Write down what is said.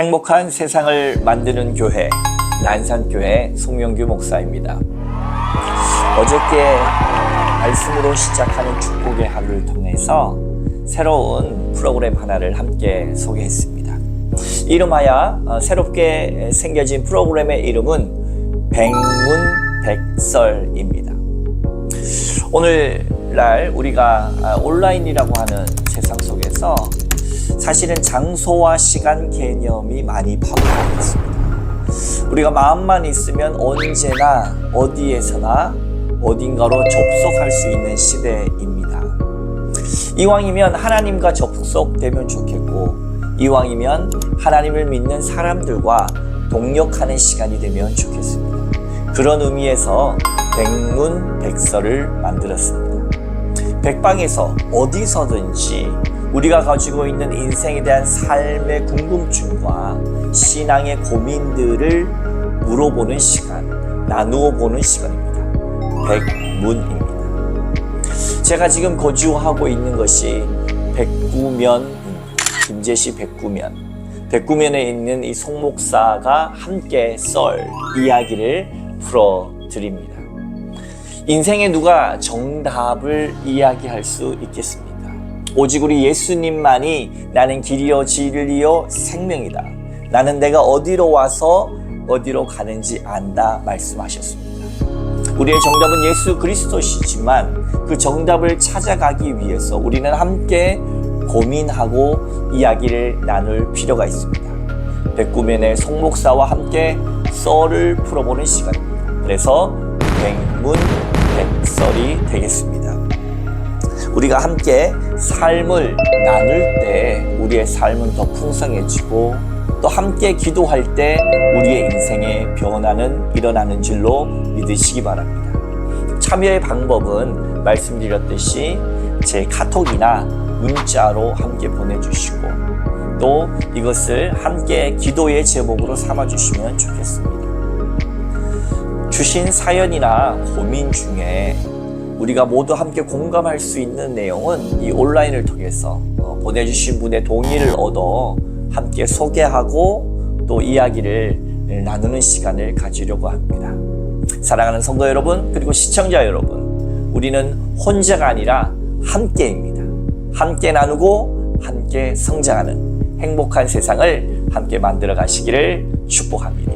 행복한 세상을 만드는 교회 난산교회 송명규 목사입니다. 어저께 말씀으로 시작하는 축복의 하루를 통해서 새로운 프로그램 하나를 함께 소개했습니다. 이름하여 어, 새롭게 생겨진 프로그램의 이름은 백문백설입니다. 오늘날 우리가 아, 온라인이라고 하는 세상 속에서 사실은 장소와 시간 개념이 많이 파괴되어 있습니다. 우리가 마음만 있으면 언제나 어디에서나 어딘가로 접속할 수 있는 시대입니다. 이왕이면 하나님과 접속되면 좋겠고, 이왕이면 하나님을 믿는 사람들과 동력하는 시간이 되면 좋겠습니다. 그런 의미에서 백문백설을 만들었습니다. 백방에서 어디서든지 우리가 가지고 있는 인생에 대한 삶의 궁금증과 신앙의 고민들을 물어보는 시간, 나누어 보는 시간입니다. 백문입니다. 제가 지금 거주하고 있는 것이 백구면, 김제시 백구면. 백구면에 있는 이 송목사가 함께 썰 이야기를 풀어드립니다. 인생에 누가 정답을 이야기할 수 있겠습니까? 오직 우리 예수님만이 나는 길이요 진리요 생명이다. 나는 내가 어디로 와서 어디로 가는지 안다 말씀하셨습니다. 우리의 정답은 예수 그리스도시지만 그 정답을 찾아가기 위해서 우리는 함께 고민하고 이야기를 나눌 필요가 있습니다. 백구면의 송목사와 함께 썰을 풀어보는 시간입니다. 그래서 백문백설이 되겠습니다. 우리가 함께 삶을 나눌 때 우리의 삶은 더 풍성해지고 또 함께 기도할 때 우리의 인생의 변화는 일어나는 줄로 믿으시기 바랍니다. 참여의 방법은 말씀드렸듯이 제 카톡이나 문자로 함께 보내주시고 또 이것을 함께 기도의 제목으로 삼아주시면 좋겠습니다. 주신 사연이나 고민 중에 우리가 모두 함께 공감할 수 있는 내용은 이 온라인을 통해서 어, 보내주신 분의 동의를 얻어 함께 소개하고 또 이야기를 나누는 시간을 가지려고 합니다. 사랑하는 성도 여러분, 그리고 시청자 여러분, 우리는 혼자가 아니라 함께입니다. 함께 나누고 함께 성장하는 행복한 세상을 함께 만들어 가시기를 축복합니다.